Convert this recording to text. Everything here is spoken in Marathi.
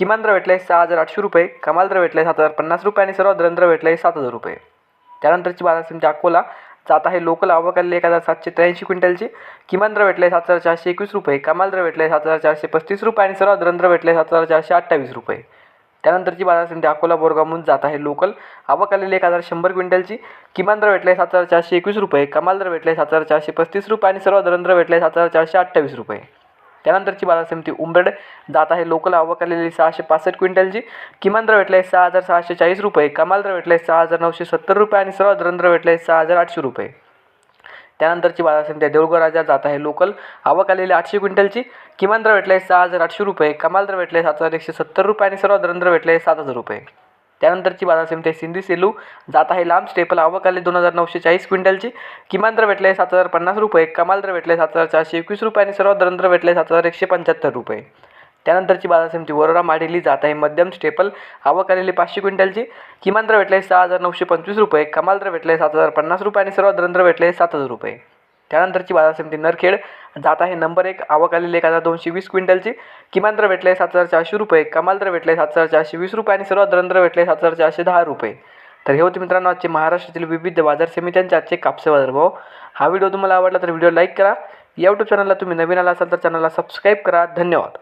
किमान दर भेटला आहे सहा हजार आठशे रुपये कमाल दर भेटला आहे सात हजार पन्नास रुपये आणि सर्वात दरंद्र भेटला आहे सात हजार रुपये. त्यानंतरची बाजार समिती अकोला. जात आहे लोकल आवक एक हजार सातशे त्र्याऐंशी क्विंटलची. किमान दर भेटला आहे सात हजार चारशे एकवीस रुपये कमाल दर भेटला आहे सात हजार चारशे पस्तीस रुपये आणि सर्वात दरंद्र भेटला आहे सात हजार चारशे अठ्ठावीस रुपये. त्यानंतरची बाजार समिती अकोला बोरगावहून जात आहे लोकल आवक आलेली एक हजार शंभर क्विंटलची. किमान दर भेटला आहे सात हजार चारशे एकवीस रुपये कमाल दर भेटला आहे सात हजार चारशे पस्तीस रुपये आणि सर्वात दरंद्र भेटला आहे सात हजार चारशे अठ्ठावीस रुपये. त्यानंतरची बाजार समिती उंबरड. जात आहे लोकल आवक आलेली सहाशे पासष्ट क्विंटलची. किमान दर भेटला आहे सहा हजार सहाशे चाळीस रुपये. कमाल दर भेटला आहे सहा हजार नऊशे सत्तर रुपये आणि सर्वात दर भेटला आहे सहा हजार आठशे रुपये. त्यानंतरची बाजार समिती आहे देऊळगाव राजा. जात आहे लोकल आवक आलेली आठशे क्विंटलची. किमान दर भेटला आहे सहा हजार आठशे रुपये. कमाल दर भेटला आहे सात हजार एकशे सत्तर रुपये आणि सर्वात दर भेटला आहे सात हजार रुपये. त्यानंतरची बाजार समिती आहे सिंधी सेलू. जात आहे लांब स्टेपल. आवक आले दोन हजार नऊशे चाळीस क्विंटलची. किमान दर भेटले सात हजार पन्नास रुपये. कमाल दर भेटले सात हजार चारशे एकवीस रुपये आणि सर्वात दर भेटले सात हजार एकशे पंच्याहत्तर रुपये. त्यानंतरची बाजार समिती वरोरा माडेली. जात आहे मध्यम स्टेपल. आवक आलेली पाचशे क्विंटलची. किमान दर भेटले सहा हजार नऊशे पंचवीस रुपये. कमाल दर भेटले सात हजार पन्नास रुपये आणि सर्वात दर भेटले सात हजार रुपये. त्यानंतरची बाजार समिती नरखेड. जात आहे. नंबर एक आवक आलेली एक हजार दोनशे वीस क्विंटलची. किमान दर भेटले सात हजार चारशे रुपये. कमाल दर भेटले आहे सात हजार चारशे वीस रुपये आणि सर्वात दर भेटले सात हजार चारशे दहा रुपये. तर हे होते मित्रांनो आजचे महाराष्ट्रातील विविध बाजार समित्यांचे आजचे कापसे बाजार भाव. हा व्हिडिओ तुम्हाला आवडला तर व्हिडिओ लाईक करा. या यूट्यूब चॅनलला तुम्ही नवीन आला असाल तर चॅनलला सबस्क्राईब करा. धन्यवाद.